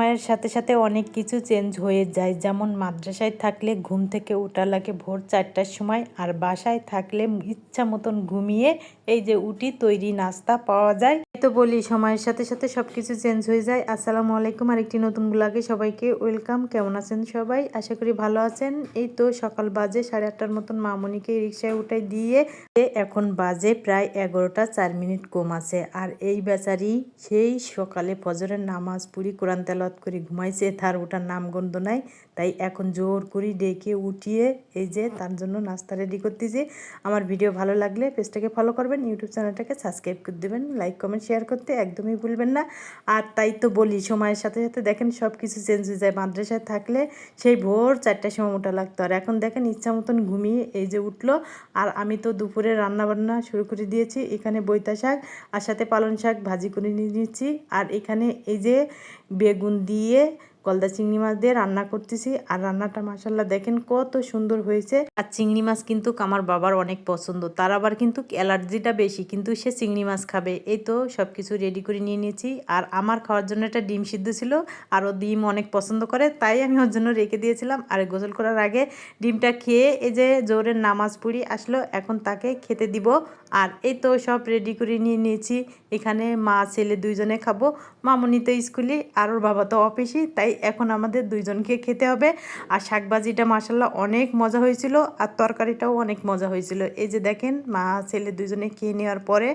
সময়ের সাথে সাথে অনেক কিছু চেঞ্জ হয়ে যায়। যেমন মাদ্রাসায় থাকলে ঘুম থেকে ওঠা লাগে ভোর চারটার সময়, আর বাসায় থাকলে ইচ্ছা মতন ঘুমিয়ে এই যে উটি তৈরি নাস্তা পাওয়া যায়। তো বলি, সময়ের সাথে সাথে সব কিছু চেঞ্জ হয়ে যায়। আসসালামু আলাইকুম আর একটি নতুন ব্লগে সবাইকে ওয়েলকাম কেমন আছেন সবাই? আশা করি ভালো আছেন। এই তো সকাল বাজে, সাড়ে আটটার মতন মামনিকে রিক্সায় উঠাই দিয়ে এখন বাজে প্রায় এগারোটা চার মিনিট কম আছে। আর এই বেচারি সেই সকালে ফজরের নামাজ পুরি কোরআন তেলাওয়াত করে ঘুমাইছে, তার ওটার নাম গন্ধ নাই। তাই এখন জোর করে ডেকে উঠিয়ে এই যে তার জন্য নাস্তা রেডি করতেছি। আমার ভিডিও ভালো লাগলে পেজটাকে ফলো করবেন ইউটিউব চ্যানেলটাকে সাবস্ক্রাইব করে দেবেন লাইক কমেন্ট শেয়ার করতে একদমই ভুলবেন না। আর তাই তো বলি, সময়ের সাথে সাথে দেখেন সব কিছু চেঞ্জ হয়ে যায়। মাদ্রাসায় থাকলে সেই ভোর চারটার সময় ওটা লাগতো। আর এখন দেখেন ইচ্ছা মতন ঘুমিয়ে এই যে উঠল। আর আমি তো দুপুরে রান্না বান্না শুরু করে দিয়েছি। এখানে বৈতা শাক আর সাথে পালং শাক ভাজি করে নিয়ে নিচ্ছি। আর এখানে এই যে বেগুন দিয়ে গলদা চিংড়ি মাছ দিয়ে রান্না করতেছি। আর রান্নাটা মাসাল্লাহ দেখেন কত সুন্দর হয়েছে। আর চিংড়ি মাছ কিন্তু আমার বাবার অনেক পছন্দ। তার আবার কিন্তু অ্যালার্জিটা বেশি, কিন্তু সে চিংড়ি মাছ খাবে। এই তো সব কিছু রেডি করে নিয়ে নিয়েছি। আর আমার খাওয়ার জন্য একটা ডিম সিদ্ধ ছিল, আর ও ডিম অনেক পছন্দ করে, তাই আমি ওর জন্য রেখে দিয়েছিলাম। আর গোসল করার আগে ডিমটা খেয়ে এই যে জোরের নামাজ পড়ি আসলো, এখন তাকে খেতে দিব। আর এই তো সব রেডি করে নিয়ে নিয়েছি। এখানে মা, ছেলে দুইজনে খাব। মামনি তো স্কুলে, আর ওর বাবা তো অফিসে, তাই এখন আমাদের দুইজনকে খেতে হবে। আর শাকবাজিটা মাসাল্লাহ অনেক মজা হয়েছিল আর তরকারিটাও অনেক মজা হয়েছিল। এই যে দেখেন, মা, ছেলে দুজনে খেয়ে নেওয়ার পরে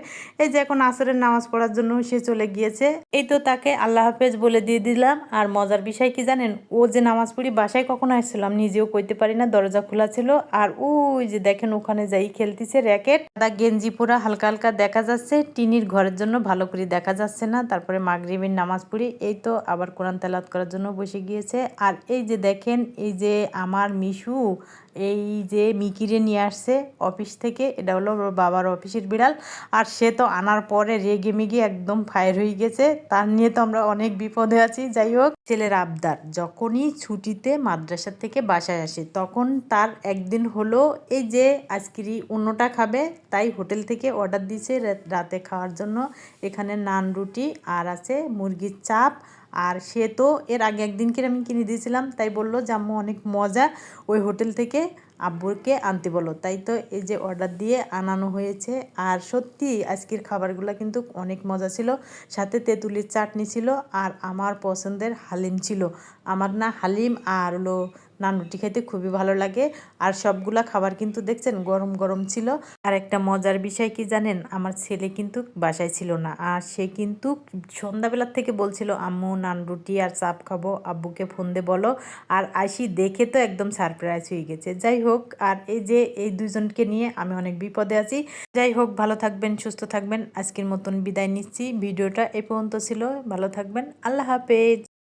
এই যে এখন আসরের নামাজ পড়ার জন্য সে চলে গিয়েছে। এই তো তাকে আল্লাহ হাফেজ বলে দিয়ে দিলাম। আর মজার বিষয় কি জানেন? ও যে নামাজ পড়ি বাসায় কখনো আসছিলাম, নিজেও কইতে পারি না, দরজা খোলা ছিল। আর ওই যে দেখেন, ওখানে যাই খেলতেছে র্যাকেট। দা গেঞ্জি পোড়া হালকা হালকা দেখা যাচ্ছে। টিনির ঘরের জন্য ভালো করে দেখা যাচ্ছে না। তারপরে মাগরিবের নামাজ পড়ি। এই তো আবার কোরআন তেলাত করার জন্য বসে গিয়েছে। আর এই যে দেখেন, এই যে আমার মিশু, এই যে মিকিরে নিয়ে আসছে অফিস থেকে, এটা হলো বাবার অফিসের বিড়াল। আর সে তো আনার পরে রেগে মেগে একদম ফায়ার হয়ে গেছে। তার নিয়ে তো আমরা অনেক বিপদে আছি, যাই হোক। ছেলের আবদার। যখনই ছুটিতে মাদ্রাসা থেকে বাসায় আসে, তখন তার একদিন হলো, এই যে, আজকেরই অন্যটা খাবে। তাই হোটেল থেকে অর্ডার দিয়েছে রাতে খাওয়ার জন্য। এখানে নান রুটি, আর আছে মুরগির চাপ, আর সে তো এর আগে একদিন কিনে আমি কিনে দিয়েছিলাম। তাই বলল জাম্মু অনেক মজা। ওই হোটেল থেকে আব্বুরকে আনতে বলো। তাই তো এই যে অর্ডার দিয়ে আনানো হয়েছে। আর সত্যি আজকের খাবারগুলো কিন্তু অনেক মজা ছিল। সাথে তেঁতুলির চাটনি ছিল আর আমার পছন্দের হালিম ছিল। আমার না হালিম আর হলো নান রুটি খেতে খুবই ভালো লাগে। আর সবগুলা খাবার কিন্তু দেখছেন, গরম গরম ছিল। আর একটা মজার বিষয় কি জানেন? আমার ছেলে কিন্তু বাসায় ছিল না। আর সে কিন্তু সন্ধ্যাবেলার থেকে বলছিল, আম্মু, নান, রুটি আর চাপ খাব। আব্বুকে ফোন দে বলো। আর আইসি দেখে তো একদম সারপ্রাইজ হয়ে গেছে। যাই হোক, আর এই যে এই দুজনকে নিয়ে আমি অনেক বিপদে আছি। যাই হোক, ভালো থাকবেন, সুস্থ থাকবেন। আজকের মতন বিদায় নিচ্ছি। ভিডিওটা এ পর্যন্ত ছিল। ভালো থাকবেন। আল্লাহ হাফেজ।